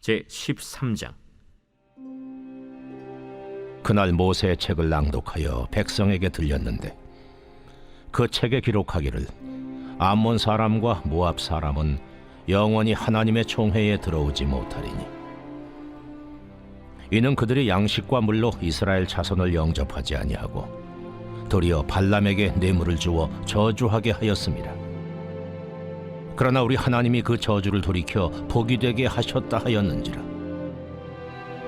제 13장 그날 모세의 책을 낭독하여 백성에게 들렸는데 그 책에 기록하기를 암몬 사람과 모압 사람은 영원히 하나님의 총회에 들어오지 못하리니 이는 그들이 양식과 물로 이스라엘 자손을 영접하지 아니하고 도리어 발람에게 뇌물을 주어 저주하게 하였습니다. 그러나 우리 하나님이 그 저주를 돌이켜 복이 되게 하셨다 하였는지라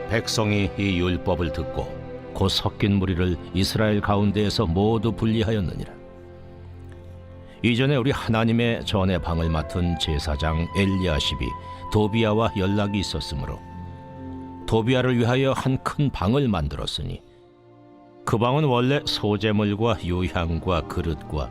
백성이 이 율법을 듣고 곧 섞인 무리를 이스라엘 가운데에서 모두 분리하였느니라. 이전에 우리 하나님의 전의 방을 맡은 제사장 엘리야십이 도비아와 연락이 있었으므로 도비아를 위하여 한 큰 방을 만들었으니 그 방은 원래 소재물과 유향과 그릇과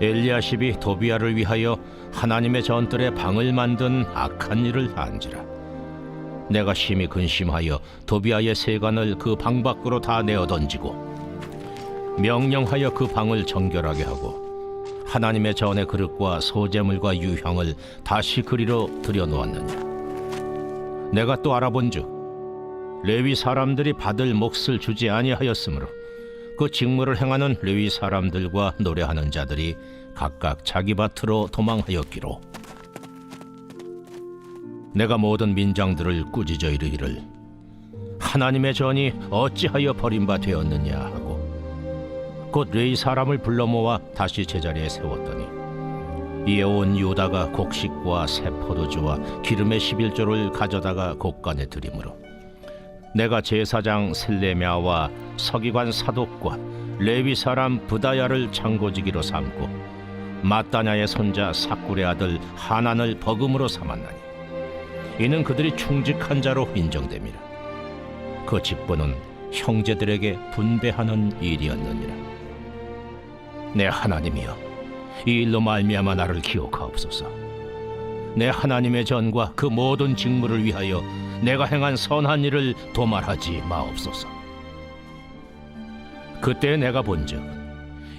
엘리야십이 도비아를 위하여 하나님의 전뜰에 방을 만든 악한 일을 한지라. 내가 심히 근심하여 도비아의 세간을 그 방 밖으로 다 내어 던지고 명령하여 그 방을 정결하게 하고 하나님의 전의 그릇과 소재물과 유향을 다시 그리로 들여놓았느냐 내가 또 알아본즉 레위 사람들이 받을 몫을 주지 아니하였으므로 그 직무를 행하는 레위 사람들과 노래하는 자들이 각각 자기 밭으로 도망하였기로. 내가 모든 민장들을 꾸짖어 이르기를 하나님의 전이 어찌하여 버림바 되었느냐 하고 곧 레이 사람을 불러 모아 다시 제자리에 세웠더니 이에 온 유다가 곡식과 새 포도주와 기름의 11조를 가져다가 곡간에 들이므로 내가 제사장 셀레미아와 서기관 사독과 레위 사람 부다야를 창고지기로 삼고 마따냐의 손자 사꿀의 아들 하난을 버금으로 삼았나니 이는 그들이 충직한 자로 인정됨이라 그 직분은 형제들에게 분배하는 일이었느니라. 내 하나님이여 이 일로 말미암아 나를 기억하옵소서. 내 하나님의 전과 그 모든 직무를 위하여 내가 행한 선한 일을 도말하지 마옵소서. 그때 내가 본즉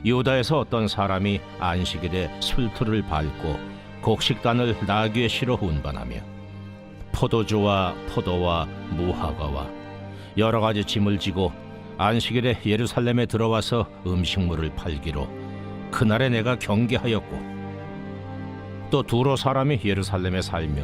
유다에서 어떤 사람이 안식일에 술틀을 밟고 곡식단을 나귀에 실어 운반하며 포도주와 포도와 무화과와 여러 가지 짐을 지고 안식일에 예루살렘에 들어와서 음식물을 팔기로 그날에 내가 경계하였고 또 두로 사람이 예루살렘에 살며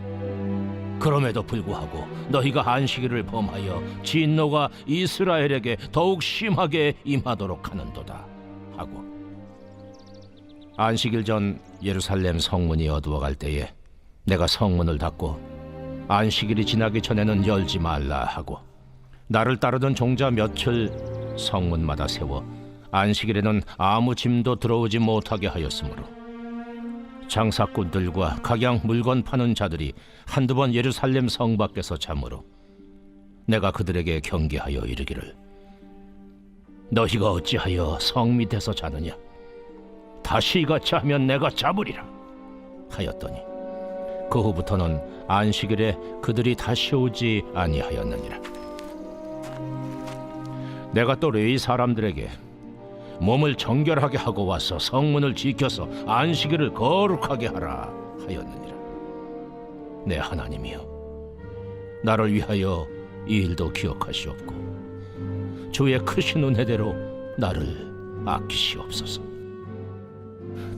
그럼에도 불구하고 너희가 안식일을 범하여 진노가 이스라엘에게 더욱 심하게 임하도록 하는도다. 하고 안식일 전 예루살렘 성문이 어두워갈 때에 내가 성문을 닫고 안식일이 지나기 전에는 열지 말라 하고 나를 따르던 종자 며칠 성문마다 세워 안식일에는 아무 짐도 들어오지 못하게 하였으므로 장사꾼들과 각양 물건 파는 자들이 한두 번 예루살렘 성 밖에서 잠으로 내가 그들에게 경계하여 이르기를 너희가 어찌하여 성 밑에서 자느냐? 다시 이같이 하면 내가 잡으리라 하였더니 그 후부터는 안식일에 그들이 다시 오지 아니하였느니라. 내가 또 레위 사람들에게 몸을 정결하게 하고 와서 성문을 지켜서 안식일을 거룩하게 하라 하였느니라. 내 하나님이여, 나를 위하여 이 일도 기억하시옵고 주의 크신 은혜대로 나를 아끼시옵소서.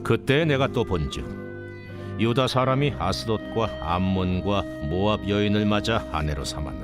그때 내가 또 본즉 유다 사람이 아스돗과 암몬과 모압 여인을 맞아 아내로 삼았는데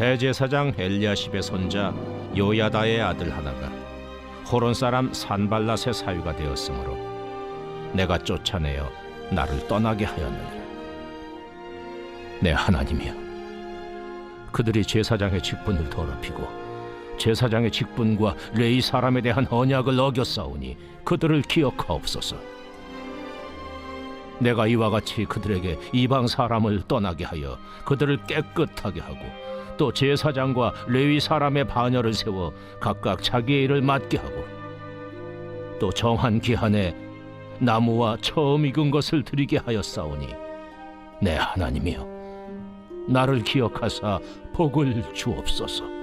대제사장 엘리야십의 손자 요야다의 아들 하나가 호론 사람 산발랏의 사위가 되었으므로 내가 쫓아내어 나를 떠나게 하였느니라. 내 하나님이여 그들이 제사장의 직분을 더럽히고 제사장의 직분과 레이 사람에 대한 언약을 어겼사오니 그들을 기억하옵소서. 내가 이와 같이 그들에게 이방 사람을 떠나게 하여 그들을 깨끗하게 하고 또 제사장과 레위 사람의 반열을 세워 각각 자기의 일을 맡게 하고 또 정한 기한에 나무와 처음 익은 것을 드리게 하였사오니 내 하나님이여 나를 기억하사 복을 주옵소서